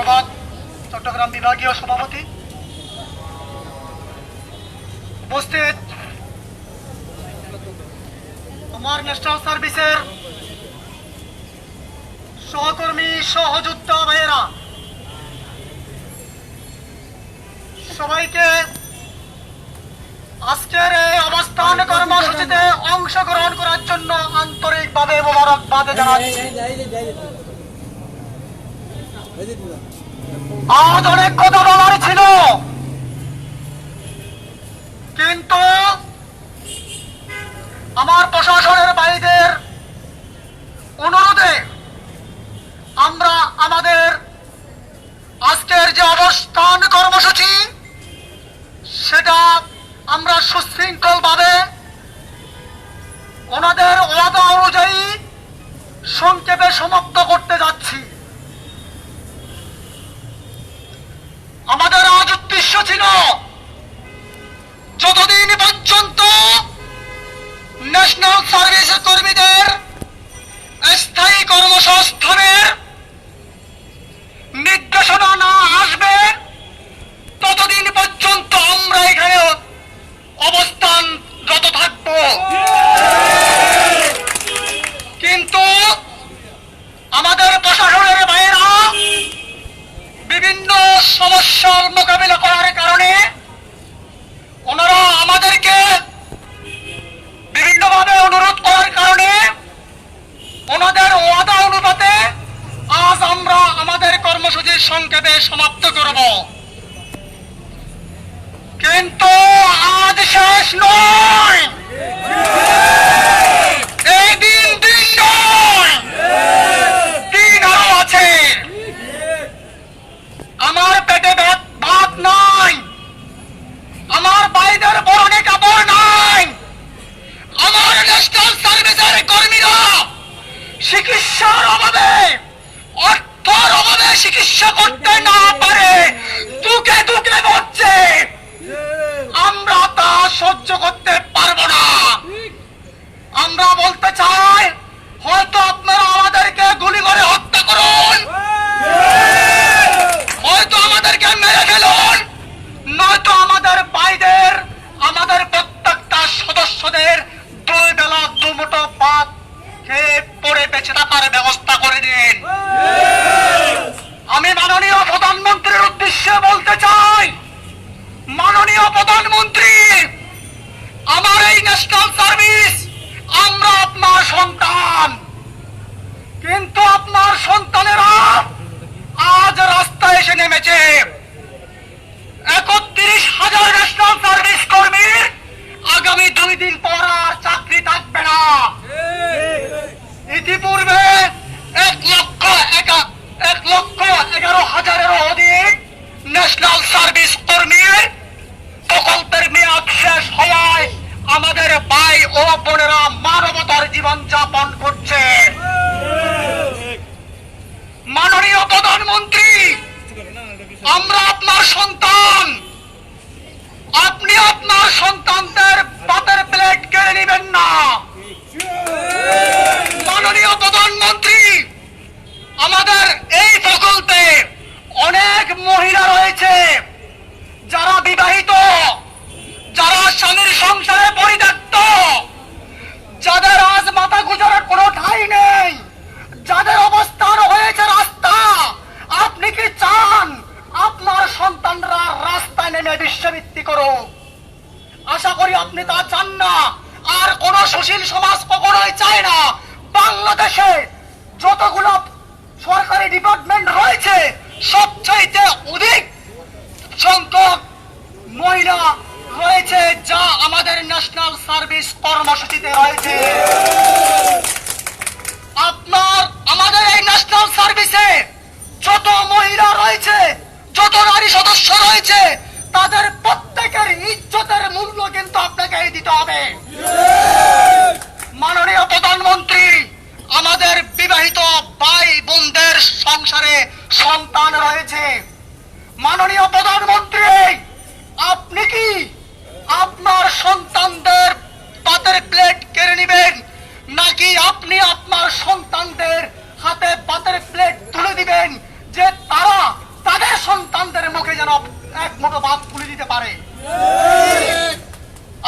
সংগ্রাম বিভাগীয় সভাপতি। উপস্থিত। আমার ন্যাশনাল সার্ভিসের সহকর্মী, সহযোদ্ধা ভাইয়েরা। সবাইকে আজকের এই অবস্থান কর্মসূচিতে অংশগ্রহণ করার জন্য আন্তরিকভাবে মোবারকবাদ জানাচ্ছি। আজ অনেক কথা বলার ছিল। কিন্তু আমার প্রশাসনের বাইদের অনুরোধে আমরা আমাদের আজকের যে অবস্থান কর্মসূচি, সেটা আমরা সুশৃঙ্খলভাবে ওনাদের ওয়াদা অনুযায়ী সংক্ষেপে সমাপ্ত করতে যাচ্ছি। ছিল যতদিন পর্যন্ত ন্যাশনাল সার্ভিস কর্মীদের স্থায়ী কর্মসংস্থানের নির্দেশনা না আসবে ততদিন পর্যন্ত আমরা এখানে অবস্থান রত থাকব কিন্তু আমাদের প্রশাসনের বাইরা বিভিন্ন সমস্যার মোকাবিলা করার কারণে ওনারা আমাদেরকে বিভিন্নভাবে অনুরোধ করার কারণে ওনাদের ওয়াদা অনুপাতে আজ আমরা আমাদের কর্মসূচি সংক্ষেপে সমাপ্ত করব। কিন্তু আজ শেষ নয় এই দিন দিন নয় দিন আরও আছে আমার পেটে ভাত ভাত নাই আমার বাইদের পরনে কাপড় নাই আমার ন্যাশনাল সার্ভিসের কর্মীরা চিকিৎসার অভাবে অর্থের অভাবে চিকিৎসা করতে না পারে দুকে দুকে মরছে আমরা তা সহ্য করতে পারব না আমরা বলতে চাই হয়তো আপনারা আমাদেরকে গুলি করে হত্যা করুন হয়তো আমাদেরকে মেরে ফেলুন নয়তো আমাদের বাইদের আমাদের প্রত্যেকটা সদস্যদের দুই বেলা দুমুটো ভাত খেয়ে পড়ে বেঁচে থাকার ব্যবস্থা করে দিন আমি মাননীয় প্রধানমন্ত্রীর উদ্দেশ্যে বলতে চাই মাননীয় প্রধানমন্ত্রী আমার এই ন্যাশনাল সার্ভিস আমরা আপনার সন্তান কিন্তু আপনার সন্তানেরা আজ রাস্তায় এসে নেমেছে একত্রিশ হাজার ন্যাশনাল সার্ভিস কর্মীর আগামী দুই দিন পর আর চাকরি থাকবে না ইতিপূর্বে এক লক্ষ একা- এক লক্ষ এগারো হাজারেরও অধিক ন্যাশনাল সার্ভিস কর্মীর প্রকল্পের মেয়াদ শেষ হওয়ায় আমাদের ভাই ও বোনেরা মানবতার জীবন যাপন করছে। মাননীয় প্রধানমন্ত্রী আমরা আপনার সন্তান আপনি আপনার সন্তানদের পাতের প্লেট কেড়ে নেবেন না মাননীয় প্রধানমন্ত্রী আমাদের এই প্রকল্পে অনেক মহিলা রয়েছে যারা বিবাহিত যারা স্বামীর সংসারে পরিত্যক্ত যাদের আজ মাথা গুজারের কোনো ঠাই নেই যাদের অবস্থান হয়েছে রাস্তা আপনি কি চান আপনার সন্তানরা রাস্তায় নেমে বিশ্ববৃত্তি করুক আশা করি আপনি তা চান না আর কোন সুশীল সমাজ কখনোই চায় না বাংলাদেশে যতগুলো সরকারি ডিপার্টমেন্ট রয়েছে? সবচাইতে অধিক সংখ্যক মহিলা রয়েছে যা আমাদের ন্যাশনাল সার্ভিস কর্মসূচিতে রয়েছে। আপনার আমাদের এই ন্যাশনাল সার্ভিসে যত মহিলা রয়েছে, যত নারী সদস্য রয়েছে, তাদের প্রত্যেকের ইজ্জতের মূল্য কিন্তু আপনাকে দিতে হবে। মাননীয় প্রধানমন্ত্রী আমাদের বিবাহিত ভাই বোনদের সংসারে সন্তান রয়েছে। মাননীয় প্রধানমন্ত্রী আপনি কি আপনার সন্তানদের পাতের প্লেট কেড়ে নেবেন নাকি আপনি আপনার সন্তানদের হাতে পাতের প্লেট তুলে দিবেন যে তারা তাদের সন্তানদের মুখে যেন এক মুঠো ভাত তুলে দিতে পারে?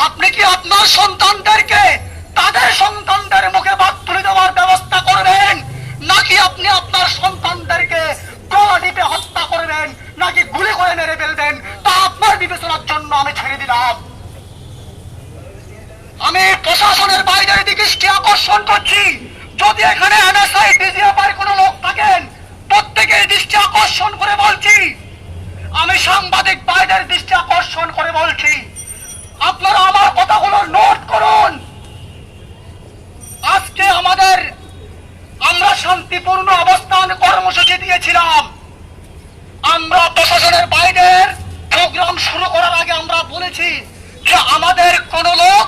আপনি কি আপনার সন্তানদেরকে তাদের সন্তানদের মুখে ভাত তুলে দেওয়ার ব্যবস্থা করবেন নাকি আপনি আপনার সন্তানদেরকে গলা টিপে হত্যা করবেন নাকি গুলি করে মেরে ফেলবেন আপনার বিবেচনার জন্য আমি ছেড়ে দিলাম। আমি প্রশাসনের বাইরের দৃষ্টি আকর্ষণ করছি। যদি এখানে এনএসআই কোনো লোক থাকেন, প্রত্যেকের দৃষ্টি আকর্ষণ করে বলছি। আমি সাংবাদিক বাইরের দৃষ্টি আকর্ষণ করে বলছি। আপনারা আমার কথাগুলো নোট করুন। আজকে আমাদের আমরা শান্তিপূর্ণ অবস্থান কর্মসূচি দিয়েছিলাম। আমরা প্রশাসনের বাইরের প্রোগ্রাম শুরু করার আগে আমরা বলেছি যে আমাদের কোন লোক